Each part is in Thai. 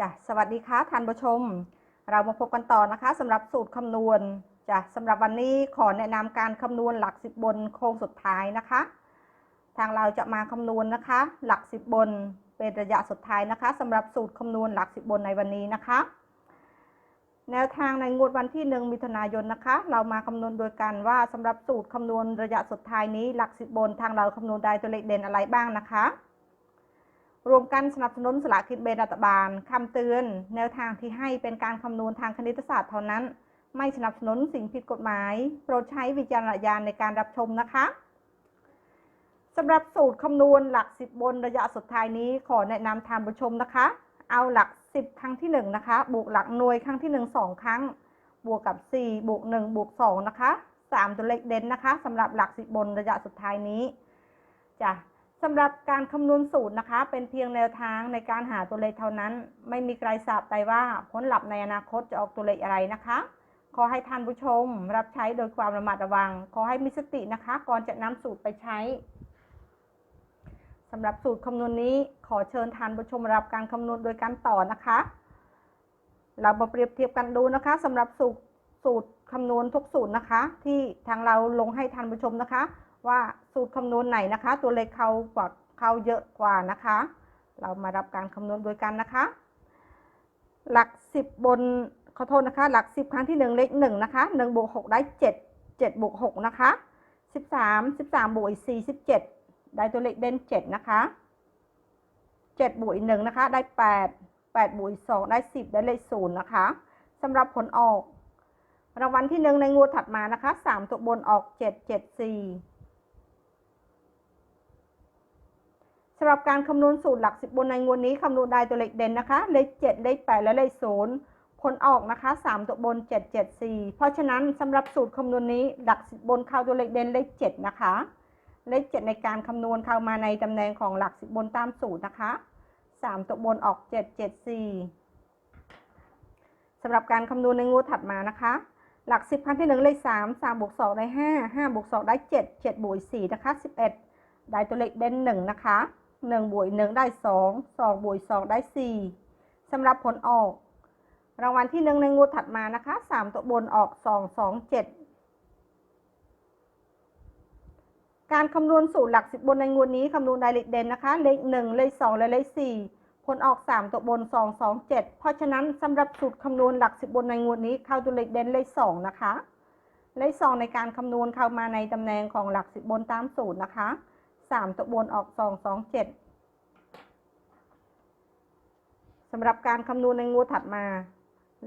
จ้ะสวัสดีค่ะท่านผู้ชม เรามาพบกันต่อนะคะสำหรับสูตรคำนวณจ้ะสำหรับวันนี้ขอแนะนำการคำนวณหลักสิบบนโค้งสุดท้ายนะคะ ทางเราจะมาคำนวณนะคะ หลักสิบบนเป็นระยะสุดท้ายนะคะสำหรับสูตรคำนวณหลักสิบบนในวันนี้นะคะ แนวทางในงวดวันที่หนึ่งมิถุนายนนะคะ เรามาคำนวณโดยกันว่าสำหรับสูตรคำนวณระยะสุดท้ายนี้หลักสิบบนทางเราคำนวณได้ตัวเลขเด่นอะไรบ้างนะคะ รวมกันสนับสนุนสลากกินแบ่งรัฐบาลคำเตือน แนวทางที่ให้เป็นการคำนวณทางคณิตศาสตร์เท่านั้น ไม่สนับสนุนสิ่งผิดกฎหมาย โปรดใช้วิจารณญาณในการรับชมนะคะสำหรับสูตรคำนวณหลัก 10 บนระยะสุดท้ายนี้ขอแนะนำทานผู้ชมนะคะ เอาหลัก 10 ครั้งที่ 1 นะคะ บวกหลักหน่วยครั้งที่ 1 2 ครั้ง บวกกับ 4 บวก 1 บวก 2 นะคะ 3 ตัวเลขเด่นนะคะสำหรับหลัก 10 บนระยะสุดท้ายนี้จ้ะ สำหรับการคำนวณสูตรนะคะ เป็นเพียงแนวทางในการหาตัวเลขเท่านั้น ไม่มีใครทราบได้ว่าผลลัพธ์ในอนาคตจะออกตัวเลขอะไรนะคะ ขอให้ท่านผู้ชม รับใช้โดยความระมัดระวัง ขอให้มีสตินะคะ ก่อนจะนำสูตรไปใช้สำหรับสูตรคำนวณนี้ขอเชิญท่านผู้ชมรับการคำนวณโดยการต่อนะคะ เรามาเปรียบเทียบกันดูนะคะสำหรับสูตรสูตรคำนวณทุกสูตรนะคะ ที่ทางเราลงให้ท่านผู้ชมนะคะ ว่าสูตรคำนวณไหนนะคะ ตัวเลขเขากว่าเขาเยอะกว่านะคะ เรามารับการคำนวณโดยกันนะคะ หลัก 10 บนขอโทษนะคะ หลัก 10 ครั้งที่ 1 เลข1นะคะ1บวก6ได้ 7 7บวก6นะคะ 13 13บวกอีก4 17 ได้ตัวเลขเด่น 7 นะคะ7บวกอีก1นะคะ ได้ 8 8บวกอีก2ได้ 10 ได้เลข0นะคะสำหรับผลออกรางวัลที่ 1 ในงวดถัดมานะคะ 3 ตัวบนออก 7 7 4 สำหรับการคำนวณสูตรหลักสิบบนในงวดนี้คำนวณได้ตัวเลขเด่นนะคะ เลขเจ็ดเลขแปดและเลขศูนย์ผลออกนะคะสามตัวบนเจ็ดเจ็ดสี่เพราะฉะนั้นสำหรับสูตรคำนวณนี้หลักสิบบนเข้าตัวเลขเด่นเลขเจ็ดนะคะ เลขเจ็ดในการคำนวณเข้ามาในตำแหน่งของหลักสิบบนตามสูตรนะคะสามตัวบนออกเจ็ดเจ็ดสี่สำหรับการคำนวณในงวดถัดมานะคะ หลักสิบครั้งที่หนึ่งเลขสามสามบวกสองได้ห้าห้าบวกสองได้เจ็ดเจ็ดบวกสี่นะคะสิบเอ็ดได้ตัวเลขเด่นหนึ่งนะคะ หนึ่งบวกหนึ่งได้สองสองบวกสองได้สี่สำหรับผลออก รางวัลที่หนึ่งในงวดถัดมานะคะสามตัวบนออกสองสองเจ็ดการคำนวณสูตรหลักสิบบนในงวดนี้คำนวณได้เลขเด่นนะคะ เลขหนึ่งเลขสองและเลขสี่ผลออก 3 ตัวบน 2 2 7 เพราะฉะนั้นสำหรับสูตรคำนวณหลัก 10 บนในงวดนี้เข้าตัวเลขเด่นเลข 2 นะคะ เลข 2 ในการคำนวณเข้ามาในตำแหน่งของหลัก 10 บนตามสูตรนะคะ 3ตัวบนออก2 2 7สองเจ็ดสำหรับการคำนวณในงวดถัดมา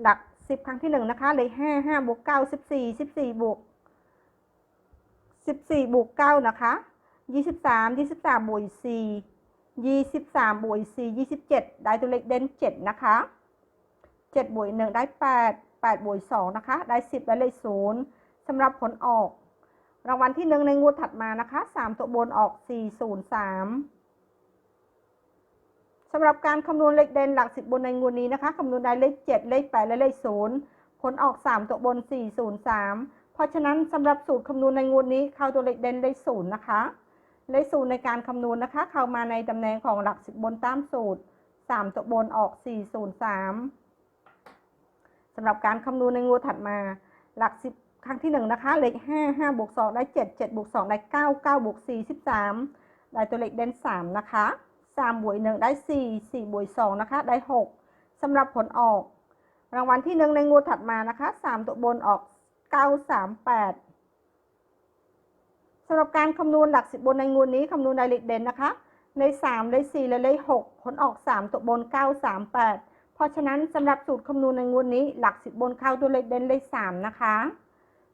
หลัก10ครั้งที่1นะคะเลข5 5บวก9 14 14บสี่สิบสี่บวก14บสี่บวก9นะคะ23 23บสามยี่สิบสามบวก4ยี่สิบสามบวกสี่ยี่สิบเจ็ดได้ตัวเลขเด่นเจ็ดนะคะเจ็ดบวกหนึ่งได้แปดแปดบวกสองนะคะ ได้สิบได้เลขศูนย์สำหรับผลออก รางวัลที่หนึ่งในงวดถัดมานะคะสามตัวบนออกสี่ศูนย์สามสำหรับการคำนวณเลขเด่นหลักสิบบนในงวดนี้นะคะคำนวณได้เลขเจ็ดเลขแปดและเลขศูนย์ผลออกสามตัวบนสี่ศูนย์สามเพราะฉะนั้นสำหรับสูตรคำนวณในงวดนี้เข้าตัวเลขเด่นเลขศูนย์นะคะ เลขศูนย์ในการคำนวณนะคะ เข้ามาในตำแหน่งของหลักสิบบนตามสูตรสามตัวบนออกสี่ศูนย์สามสำหรับการคำนวณในงวดถัดมา หลักสิบ ครั้งที่หนึ่งนะคะเลขห้าห้าบวกสองได้เจ็ดเจ็ดบวกสองได้เก้าเก้าบวกสี่สิบสามได้ตัวเลขเด่นสามนะคะสามบวกหนึ่งได้สี่สี่บวกสองนะคะได้หกสำหรับผลออก รางวัลที่หนึ่งในงวดถัดมานะคะสามตัวบนออกเก้าสามแปดสำหรับการคำนวณหลักสิบบนในงวดนี้คำนวณรายเลขเด่นนะคะเลขสามเลขสี่และเลขหกผลออกสามตัวบนเก้าสามแปดเพราะฉะนั้นสำหรับสูตรคำนวณในงวดนี้หลักสิบบนเข้าตัวเลขเด่นเลขสามนะคะ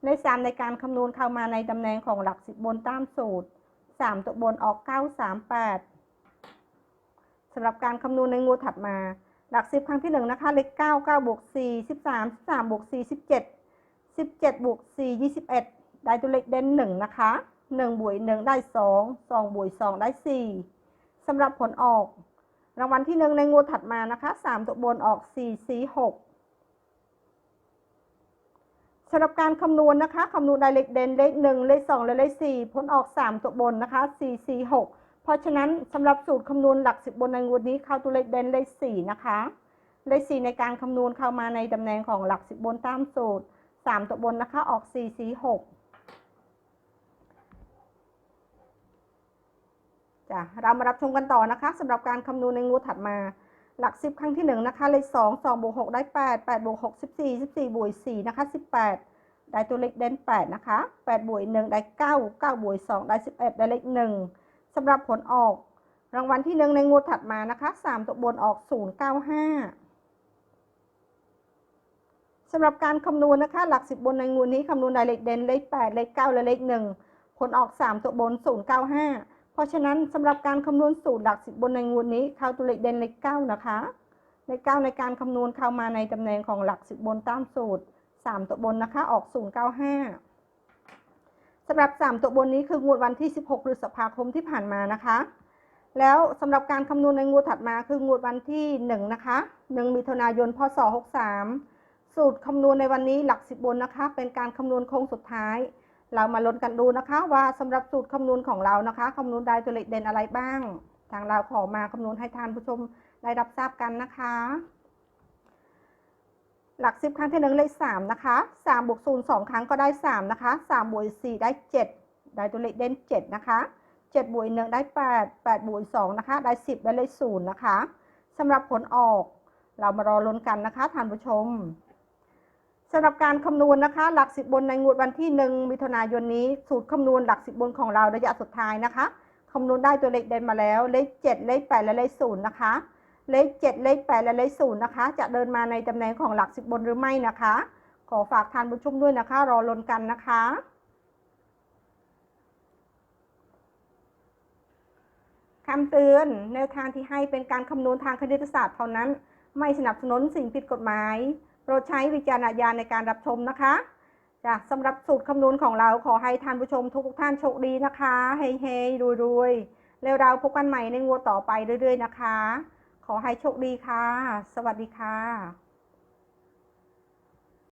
เลขสามในการคำนวณเข้ามาในตำแหน่งของหลักสิบบนตามสูตรสามตัวบนออกเก้าสามแปดสำหรับการคำนวณในงวดถัดมา หลักสิบครั้งที่หนึ่งนะคะ เลขเก้าเก้าบวกสี่สิบสามสิบสามบวกสี่สิบเจ็ดสิบเจ็ดบวกสี่ยี่สิบเอ็ดได้ตัวเลขเด่นหนึ่งนะคะหนึ่งบวกหนึ่งได้สองสองบวกสองได้สี่สำหรับผลออก รางวัลที่หนึ่งในงวดถัดมานะคะสามตัวบนออกสี่สี่หก สำหรับการคำนวณนะคะคำนวณได้เลขเด่นเลขหนึ่งเลขสองและเลขสี่ผลออกสามตัวบนนะคะสี่สี่หกเพราะฉะนั้นสำหรับสูตรคำนวณหลักสิบบนในงวดนี้เข้าตัวเลขเด่นเลขสี่นะคะเลข4ในการคำนวณเข้ามาในตำแหน่งของหลัก10บนตามสูตร3ตัวบนนะคะออก4 4 6จ้ะเรามารับชมกันต่อนะคะสำหรับการคำนวณในงวดถัดมา หลัก10ครั้งที่1นะคะ เลข2 2บวก6ได้8 8บวก6 14 14บวก4นะคะ18ได้ตัวเลขเด่น8นะคะ8บวก1ได้9 9บวก2ได้11ได้เลข1สำหรับผลออก รางวัลที่1ในงวดถัดมานะคะ3ตัวบนออก095สำหรับการคำนวณนะคะหลัก10บบนในงวดนี้คำนวณได้เลขเด่นเลข8เลข9และเลข1ผลออก3ตัวบน095เพราะฉะนั้นสำหรับการคำนวณสูตรหลัก10บบนในงวดนี้ข้าตัวเลขเด่นเลข9นะคะเลข9ในการคำนวณเข้ามาในตำแหน่งของหลัก10บบนตามสูตร3ตัวบนนะคะออก095สำหรับ3ตัวบนนี้คืองวดวันที่16พฤษภาคมที่ผ่านมานะคะ แล้วสำหรับการคำนวณในงวดถัดมาคืองวดวันที่1นะคะ1มิถุนายนพศ63สูตรคำนวณในวันนี้หลัก10บนนะคะ เป็นการคำนวณโค้งสุดท้าย เรามาลุ้นกันดูนะคะว่าสำหรับสูตรคำนวณของเรานะคะคำนวณได้ตัวเลขเด่นอะไรบ้าง ทางเราขอมาคำนวณให้ทานผู้ชมได้รับทราบกันนะคะ หลัก10ครั้งที่1เลข3นะคะ3บวก0 2ครั้งก็ได้3นะคะ3บวก4ได้7ได้ตัวเลขเด่น7นะคะ7บวก1ได้8 8บวก2นะคะ ได้10ได้เลข0นย์นะคะสำหรับผลออก เรามารอลุ้นกันนะคะท่านผู้ชม สำหรับการคำนวณนะคะ หลักสิบบนในงวดวันที่หนึ่งมิถุนายนนี้ สูตรคำนวณหลักสิบบนของเราระยะสุดท้ายนะคะคำนวณได้ตัวเลขเด่นมาแล้ว เลขเจ็ดเลขแปดและเลขศูนย์นะคะ เลขเจ็ดเลขแปดและเลขศูนย์นะคะ จะเดินมาในตำแหน่งของหลักสิบบนหรือไม่นะคะ ขอฝากทานผู้ชมด้วยนะคะ รอลนกันนะคะ คำเตือนแนวทางที่ให้เป็นการคำนวณทางคณิตศาสตร์เท่านั้น ไม่สนับสนุนสิ่งผิดกฎหมาย โปรดใช้วิจารณญาณในการรับชมนะคะจ้ะสำหรับสูตรคำนวณของเราขอให้ท่านผู้ชมทุกท่านโชคดีนะคะเฮ้ยๆรวยๆแล้วเราพบกันใหม่ในงวดต่อไปเรื่อยๆนะคะ ขอให้โชคดีค่ะ สวัสดีค่ะ